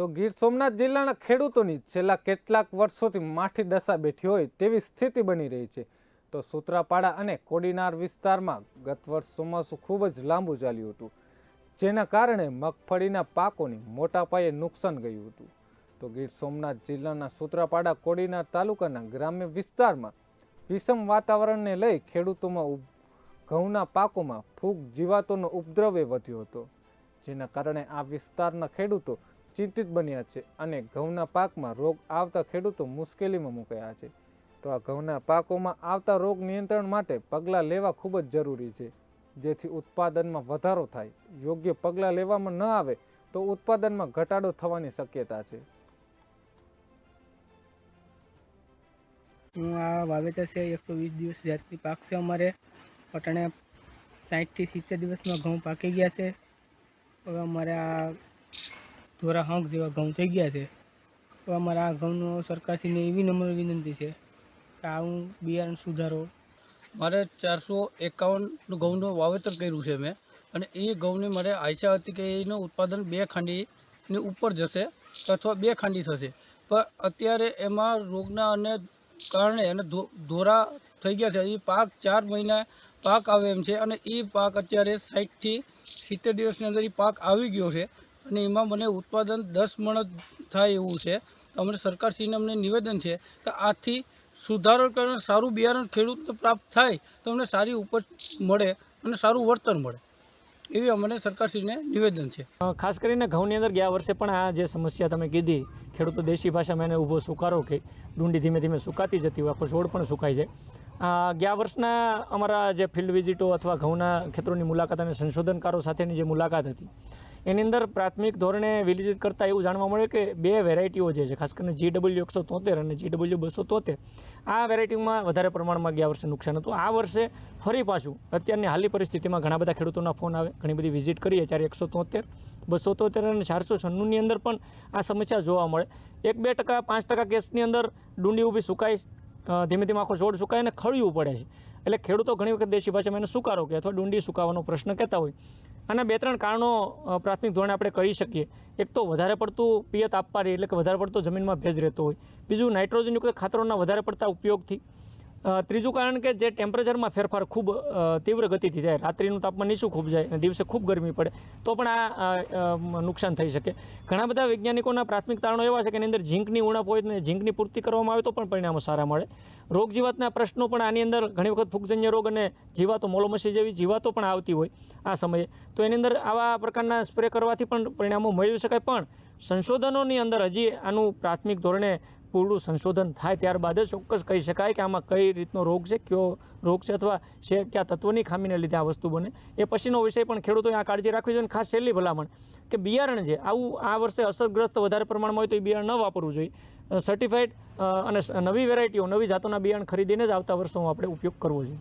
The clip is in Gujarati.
તો ગીર સોમનાથ જિલ્લાના ખેડૂતોની છેલ્લા કેટલાક વર્ષોથી માઠી દશા બેઠી હોય તેવી સ્થિતિ બની રહી છે. તો સૂત્રાપાડા અને કોડીનાર વિસ્તારમાં ગત વર્ષ ચોમાસું ખૂબ જ લાંબુ ચાલ્યું હતું, જેના કારણે મગફળીના પાકોની મોટા પાયે નુકસાન ગયું હતું. તો ગીર સોમનાથ જિલ્લાના સૂત્રાપાડા કોડીનાર તાલુકાના ગ્રામ્ય વિસ્તારમાં વિષમ વાતાવરણને લઈ ખેડૂતોમાં ઘઉંના પાકોમાં ફૂગ જીવાતોનો ઉપદ્રવે વધ્યો હતો, જેના કારણે આ વિસ્તારના ખેડૂતો ચિંતિત બન્યા છે અને ઘઉંના પાકમાં રોગ આવતા ખેડૂતો મુશ્કેલીમાં મુકાયા છે. તો આ ઘઉંના પાકોમાં આવતા રોગ નિયંત્રણ માટે પગલાં લેવા ખૂબ જ જરૂરી છે. જેથી ઉત્પાદનમાં વધારો થાય. યોગ્ય પગલાં લેવામાં ન આવે તો ઉત્પાદનમાં ઘટાડો થવાની શક્યતા છે. હું આ વાવેતર છે એકસો વીસ દિવસ જ્યારથી પાકશે અમારે. પટણે સાઠથી સિત્તેર દિવસમાં ઘઉં પાકી ગયા છે. હવે અમારે આ ધોરા હંક જેવા ઘઉં થઈ ગયા છે. તો અમારા આ ઘઉંનો સરકારશ્રીને એવી નમ્ર વિનંતી છે કે આવું બિયારણ સુધારો. મારે ચારસો એકાવન ઘઉંનું વાવેતર કર્યું છે મેં અને એ ઘઉંની મારે આશા હતી કે એનું ઉત્પાદન બે ખાંડીની ઉપર જશે અથવા બે ખાંડી થશે. પણ અત્યારે એમાં રોગના અને કારણે અને ધોરા થઈ ગયા છે. એ પાક ચાર મહિના પાક આવે એમ છે અને એ પાક અત્યારે સાઠથી સિત્તેર દિવસની અંદર એ પાક આવી ગયો છે. અને એમાં મને ઉત્પાદન દસ મણ થાય એવું છે. અમને સરકારશ્રીને અમને નિવેદન છે કે આથી સુધારો કરીને સારું બિયારણ ખેડૂતને પ્રાપ્ત થાય તો અમને સારી ઉપજ મળે અને સારું વળતર મળે. એવી અમને સરકારશ્રીને નિવેદન છે. ખાસ કરીને ઘઉંની અંદર ગયા વર્ષે પણ આ જે સમસ્યા તમે કીધી, ખેડૂતો દેશી ભાષામાં એને ઊભો સુકારો કે ડુંડી ધીમે ધીમે સુકાતી જતી હોય, આખો છોડ પણ સુકાઈ જાય. ગયા વર્ષના અમારા જે ફિલ્ડ વિઝિટો અથવા ઘઉંના ખેતરોની મુલાકાત અને સંશોધનકારો સાથેની જે મુલાકાત હતી એની અંદર પ્રાથમિક ધોરણે વિલિજિત કરતાં એવું જાણવા મળે કે બે વેરાયટીઓ જે છે, ખાસ કરીને જીડબલ્યુ એકસો તોતેર અને જીડબલ્યુ બસો તોતેર, આ વેરાયટીમાં વધારે પ્રમાણમાં ગયા વર્ષે નુકસાન હતું. આ વર્ષે ફરી પાછું અત્યારની હાલની પરિસ્થિતિમાં ઘણા બધા ખેડૂતોના ફોન આવે, ઘણી બધી વિઝિટ કરીએ ત્યારે એકસો તોતેર, બસો તોતેર અને ચારસો છન્નુંની અંદર પણ આ સમસ્યા જોવા મળે. એક બે ટકા, પાંચ ટકા કેસની અંદર ડુંડી ઊભી સુકાય ધીમે ધીમે આખો છોડ સુકાય અને ખળિયું પડે છે. એટલે ખેડૂતો ઘણી વખત દેશી ભાષામાં એને સુકારો કે અથવા ડુંડી સુકાવાનો પ્રશ્ન કહેતા હોય. અને બે ત્રણ કારણો પ્રાથમિક ધોરણે આપણે કરી શકીએ. એક તો વધારે પડતું પિયત આપવાની, એટલે કે વધારે પડતો જમીનમાં ભેજ રહેતો હોય. બીજું નાઇટ્રોજનયુક્ત ખાતરોના વધારે પડતા ઉપયોગથી. ત્રીજું કારણ કે જે ટેમ્પરેચરમાં ફેરફાર ખૂબ તીવ્ર ગતિથી જાય રાત્રિનું તાપમાન નીચું ખૂબ જાય અને દિવસે ખૂબ ગરમી પડે, તો પણ આ નુકસાન થઈ શકે. ઘણા બધા વૈજ્ઞાનિકોના પ્રાથમિક તારણો એવા છે કે એની અંદર ઝીંકની ઉણપ હોય ને ઝીંકની પૂર્તિ કરવામાં આવે તો પણ પરિણામો સારા મળે. રોગ જીવાતના પ્રશ્નો પણ આની અંદર ઘણી વખત ફૂગજન્ય રોગ અને જીવાતો મોલોમસી જેવી જીવાતો પણ આવતી હોય આ સમયે. તો એની અંદર આવા પ્રકારના સ્પ્રે કરવાથી પણ પરિણામો મેળવી શકાય, પણ સંશોધનોની અંદર હજી આનું પ્રાથમિક ધોરણે પૂરું સંશોધન થાય ત્યારબાદ જ ચોક્કસ કહી શકાય કે આમાં કઈ રીતનો રોગ છે, કયો રોગ છે અથવા છે કયા તત્વની ખામીને લીધે આ વસ્તુ બને. એ પછીનો વિષય પણ ખેડૂતોએ આ કાળજી રાખવી જોઈએ ખાસ છેલ્લી ભલામણ કે બિયારણ છે આવું આ વર્ષે અસરગ્રસ્ત વધારે પ્રમાણમાં હોય તો એ બિયારણ ન વાપરવું જોઈએ. સર્ટિફાઈડ અને નવી વેરાયટીઓ નવી જાતોના બિયારણ ખરીદીને જ આવતા વર્ષોમાં આપણે ઉપયોગ કરવો જોઈએ.